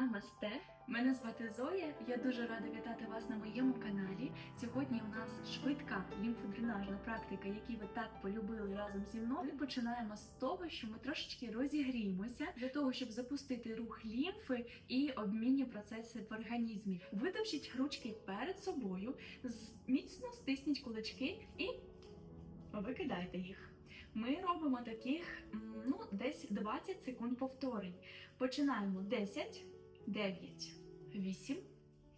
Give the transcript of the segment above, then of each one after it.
Намасте! Мене звати Зоя. Я дуже рада вітати вас на моєму каналі. Сьогодні у нас швидка лімфодренажна практика, яку ви так полюбили разом зі мною. Ми починаємо з того, що ми трошечки розігріємося для того, щоб запустити рух лімфи і обмінні процеси в організмі. Видовжіть ручки перед собою, міцно стисніть кулачки і викидайте їх. Ми робимо таких ну, десь 20 секунд повторень. Починаємо 10, 9, 8,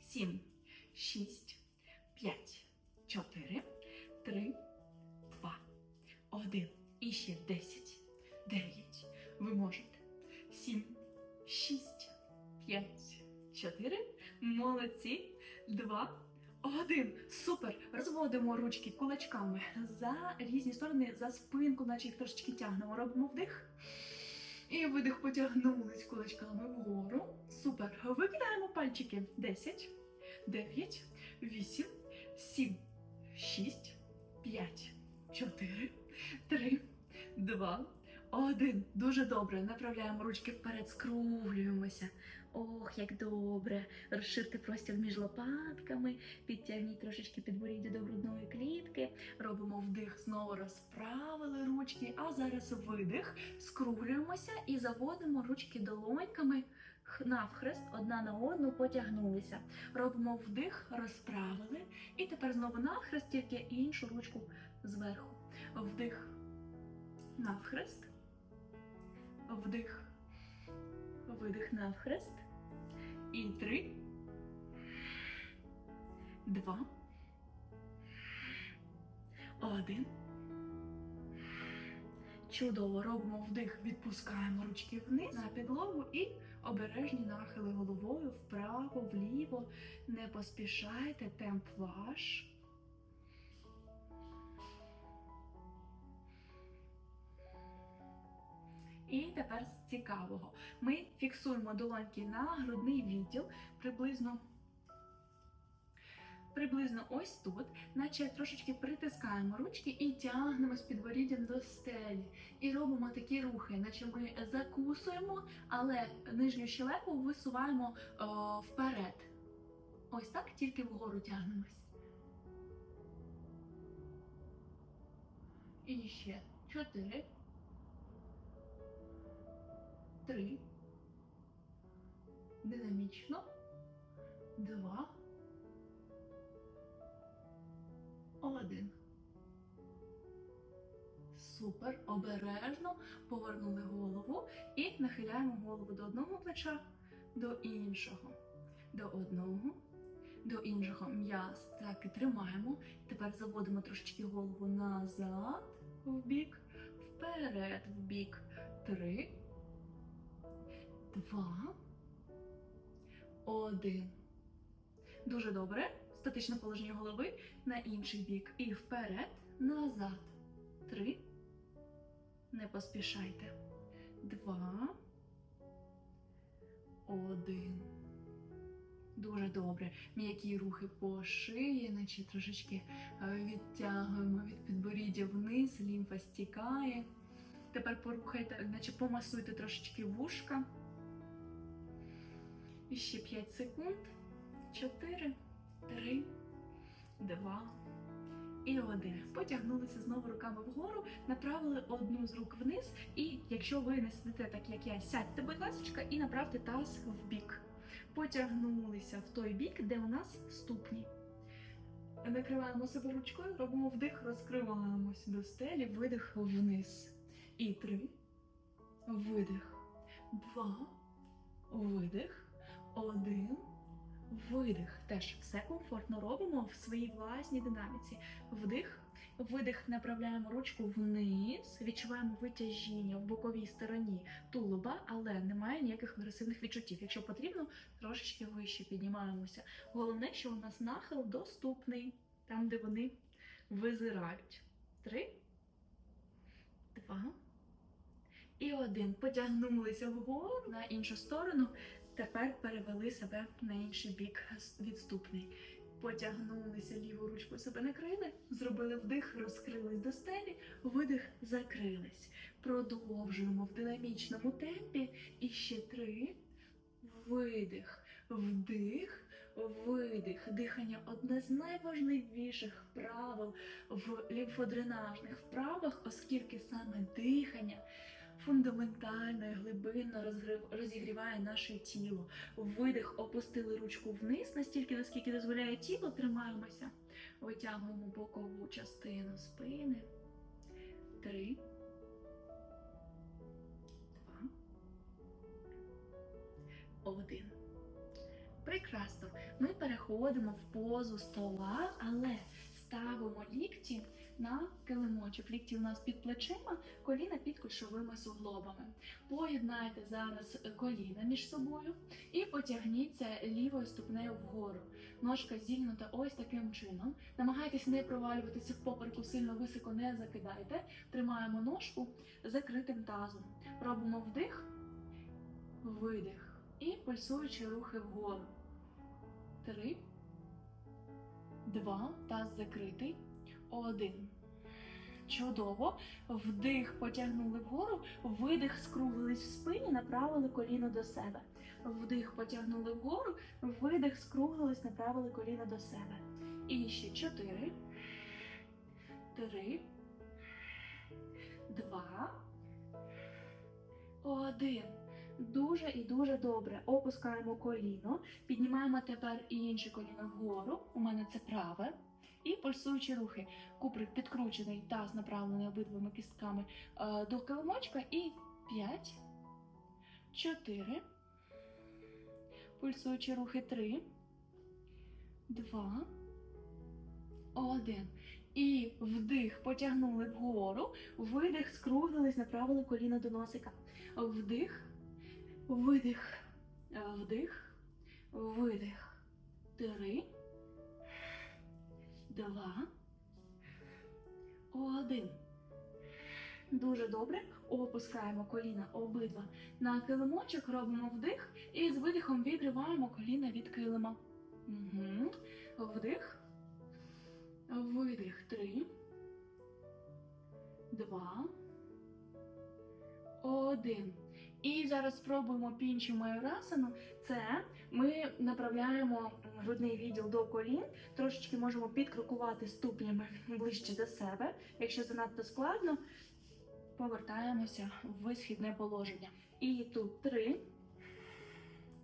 7, 6, 5, 4, 3, 2, 1. І ще 10, 9. Ви можете. 7, 6, 5, 4. Молодці. 2, один. Супер! Розводимо ручки кулачками за різні сторони, за спинку, наче їх трошечки тягнемо. Робимо вдих. І видих потягнулись кулачками вгору. Супер. Викидаємо пальчики. 10, 9, 8, 7, 6, 5, 4, 3, 2, 1. Дуже добре. Направляємо ручки вперед, скруглюємося. Ох, як добре. Розширте простір між лопатками, підтягніть трошечки підборіддя до грудної клітки. Робимо вдих, знову розправили ручки, а зараз видих, скруглюємося і заводимо ручки долоньками навхрест, одна на одну потягнулися. Робимо вдих, розправили, і тепер знову навхрест, тільки іншу ручку зверху. Вдих, навхрест, вдих, видих навхрест. І три, два, один. Чудово робимо вдих, відпускаємо ручки вниз на підлогу і обережні нахили головою вправо, вліво. Не поспішайте, темп ваш. І тепер з цікавого. Ми фіксуємо долоньки на грудний відділ приблизно. Приблизно ось тут, наче трошечки притискаємо ручки і тягнемо з підборіддям до стелі. І робимо такі рухи, наче ми закусуємо, але нижню щелепу висуваємо о, вперед. Ось так, тільки вгору тягнемось. І ще чотири. Три. Динамічно. Два. Один. Супер. Обережно повернули голову і нахиляємо голову до одного плеча, до іншого. До одного, до іншого. М'яз так і тримаємо. Тепер заводимо трошечки голову назад, в бік, вперед, в бік. Три. Два. Один. Дуже добре. Статичне положення голови на інший бік. І вперед, назад. Три. Не поспішайте. Два. Один. Дуже добре. М'які рухи по шиї, наче трошечки е, відтягуємо від підборіддя вниз, лімфа стікає. Тепер порухайте, наче помасуйте трошечки вушка. І ще 5 секунд. 4, 3, 2 і 1. Потягнулися знову руками вгору, направили одну з рук вниз. І якщо ви не сидите так, як я, сядьте, будь ласка, і направте таз в бік. Потягнулися в той бік, де у нас ступні. Накриваємо себе ручкою, робимо вдих, розкриваємось до стелі, видих вниз. І три. Видих. Два. Видих. Один. Видих. Теж все комфортно робимо в своїй власній динаміці. Вдих. Видих, направляємо ручку вниз, відчуваємо витяжіння в боковій стороні тулуба, але немає ніяких агресивних відчуттів. Якщо потрібно, трошечки вище піднімаємося. Головне, що у нас нахил доступний, там, де вони визирають. Три, два і один. Потягнулися вгору на іншу сторону. Тепер перевели себе на інший бік відступний. Потягнулися ліву ручку себе накрили, зробили вдих, розкрились до стелі, видих, закрились. Продовжуємо в динамічному темпі. І ще три. видих, вдих, видих. Дихання одне з найважливіших правил в лімфодренажних вправах, оскільки саме дихання фундаментально і глибинно розігріває наше тіло. Видих, опустили ручку вниз, настільки, наскільки дозволяє тіло, тримаємося. Витягуємо бокову частину спини. Три. Два. Один. Прекрасно. Ми переходимо в позу стола, але ставимо лікті на килимочок. Лікті у нас під плечима, коліна під кульшовими суглобами. Поєднайте зараз коліна між собою і потягніться лівою ступнею вгору. Ножка зігнута ось таким чином. Намагайтесь не провалюватися в попереку, сильно високо не закидайте. Тримаємо ножку закритим тазом. Робимо вдих, видих і пульсуючі рухи вгору. Три, два, таз закритий. Один. Чудово. Вдих потягнули вгору, видих скруглились в спині, направили коліно до себе. Вдих потягнули вгору, видих скруглились, направили коліно до себе. І ще чотири. Три. Два. Один. Дуже і дуже добре. Опускаємо коліно, піднімаємо тепер інше коліно вгору. У мене це праве. І пульсуючі рухи. Куприк підкручений, таз направлений обидвими кістками е, до килимочка. І 5, 4, пульсуючі рухи 3, 2, 1. І вдих потягнули вгору, видих, скруглились, направили коліно до носика. Вдих, видих, вдих, видих. Три, два, один. Дуже добре. Опускаємо коліна обидва на килимочок, робимо вдих і з видихом відриваємо коліна від килима. Угу. Вдих. Видих. Три. Два. Один. І зараз спробуємо пінчі майорасану. Це ми направляємо грудний відділ до колін, трошечки можемо підкрокувати ступнями ближче до себе. Якщо занадто складно, повертаємося в висхідне положення. І тут три.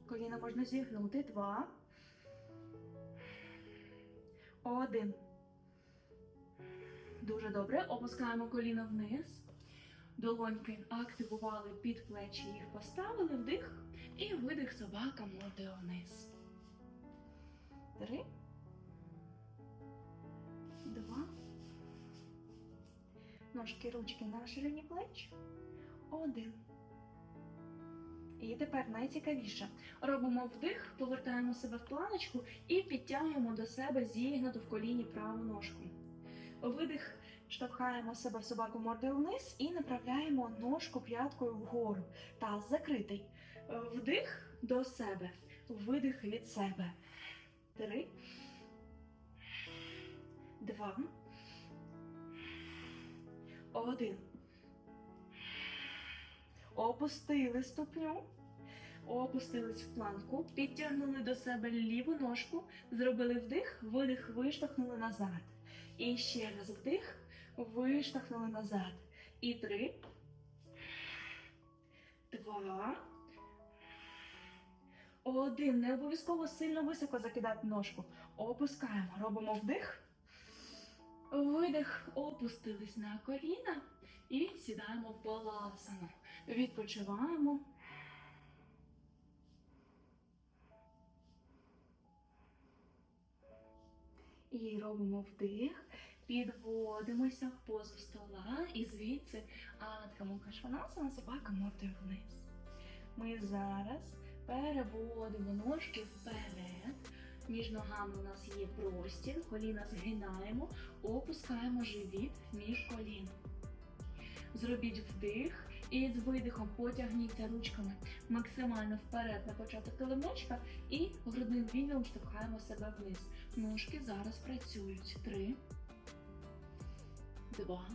Коліна можна зігнути. Два. Один. Дуже добре. Опускаємо коліна вниз. Долоньки активували під плечі, їх поставили, вдих і видих собака мордою вниз. Три. Два. Ножки ручки на ширині плеч. Один. І тепер найцікавіше. Робимо вдих, повертаємо себе в планочку і підтягуємо до себе зігнуту в коліні праву ножку. Видих, штовхаємо себе собаку мордою вниз і направляємо ножку п'яткою вгору. Таз закритий. Вдих до себе, видих від себе. Три. Два. Один. Опустили ступню. Опустились в планку, підтягнули до себе ліву ножку, зробили вдих, видих, виштовхнули назад. І ще раз вдих, виштовхнули назад. І три, два, один. Не обов'язково сильно високо закидати ножку. Опускаємо. Робимо вдих. Видих, опустились на коліна і сідаємо в баласану. Відпочиваємо. І робимо вдих, підводимося в позу стола і звідси Адхаму Кашванасана собака мордою вниз. Ми зараз переводимо ножки вперед. Між ногами у нас є простір, коліна згинаємо, опускаємо живіт між колін. Зробіть вдих і з видихом потягніться ручками максимально вперед на початок килимочка і грудним відділом штовхаємо себе вниз. Ножки зараз працюють. Три, два,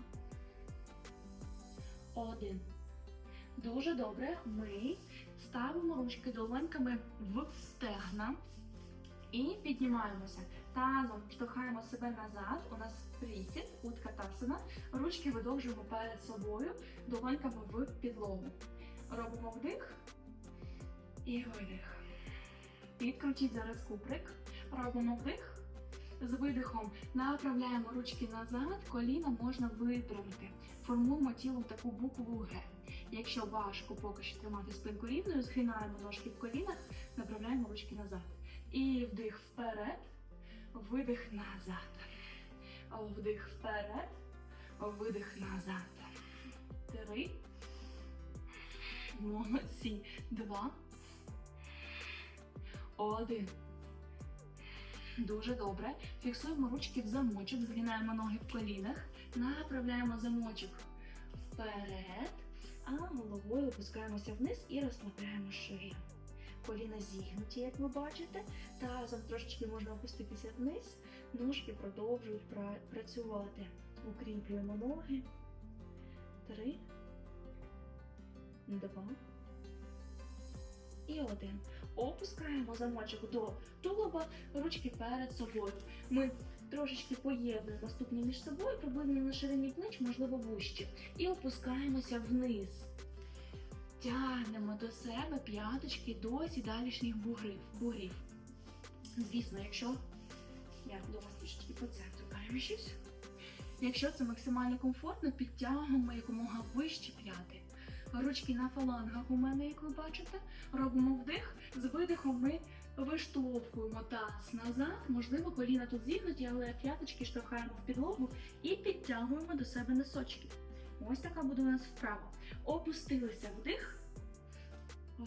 один. Дуже добре. Ми Ставимо ручки долоньками в стегна і піднімаємося. Тазом штовхаємо себе назад. У нас присід, уткатасана. Ручки видовжуємо перед собою, долоньками в підлогу. Робимо вдих і видих. Підкрутіть зараз куприк. Робимо вдих. З видихом направляємо ручки назад, коліна можна випрямити. Формуємо тіло в таку букву Г. Якщо важко поки що тримати спинку рівною, згинаємо ножки в колінах, направляємо ручки назад. І вдих вперед, видих назад. Вдих вперед, видих назад. Три. Молодці. Два. Один. Дуже добре. Фіксуємо ручки в замочок, згинаємо ноги в колінах, направляємо замочок вперед, а головою опускаємося вниз і розслабляємо шию. Коліна зігнуті, як ви бачите. Тазом трошечки можна опуститися вниз. Ножки продовжують працювати. Укріплюємо ноги. Три. Два. І один. Опускаємо замочок до тулуба, ручки перед собою. Ми трошечки поєднуємо ступні між собою, приблизно на ширині плеч, можливо, вище. І опускаємося вниз. Тягнемо до себе п'яточки до сідалішніх бугрів. бугрів. Звісно, якщо я до вас трішечки по центру переміщусь. Якщо це максимально комфортно, підтягуємо якомога вище п'яти. Ручки на фалангах у мене, як ви бачите, робимо вдих, з видихом ми виштовхуємо таз назад, можливо, коліна тут зігнуті, але п'яточки штовхаємо в підлогу і підтягуємо до себе носочки. Ось така буде у нас вправа. Опустилися вдих,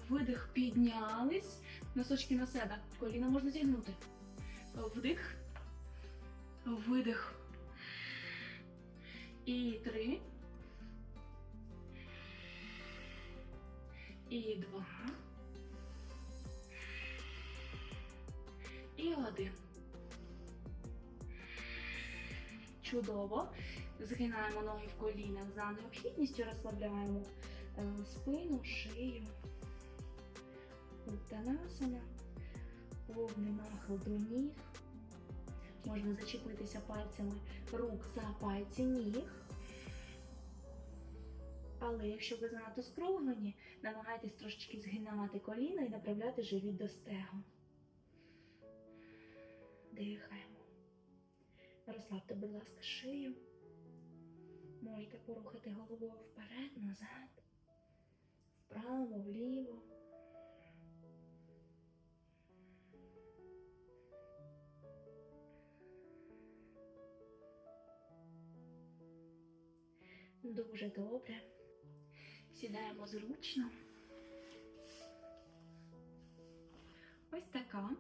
видих, піднялись, носочки на себе, коліна можна зігнути. Вдих, видих. І три. І два. І один. Чудово. Згинаємо ноги в колінах за необхідністю, розслабляємо е, спину, шию. Уттанасана. Повний нахил до ніг. Можна зачепитися пальцями рук за пальці ніг. Але якщо ви занадто скруглені, намагайтесь трошечки згинати коліна і направляти живіт до стегу. Дихаємо. Розслабте, будь ласка, шию. Можете порухати головою вперед, назад, вправо, вліво. Дуже добре. Сідаємо зручно. Ось така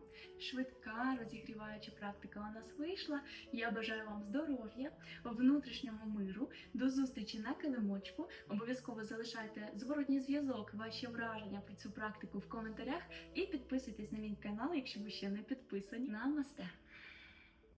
швидка розігріваюча практика у нас вийшла. Я бажаю вам здоров'я, внутрішнього миру. До зустрічі на килимочку. Обов'язково залишайте зворотній зв'язок, ваші враження про цю практику в коментарях і підписуйтесь на мій канал, якщо ви ще не підписані. Намасте!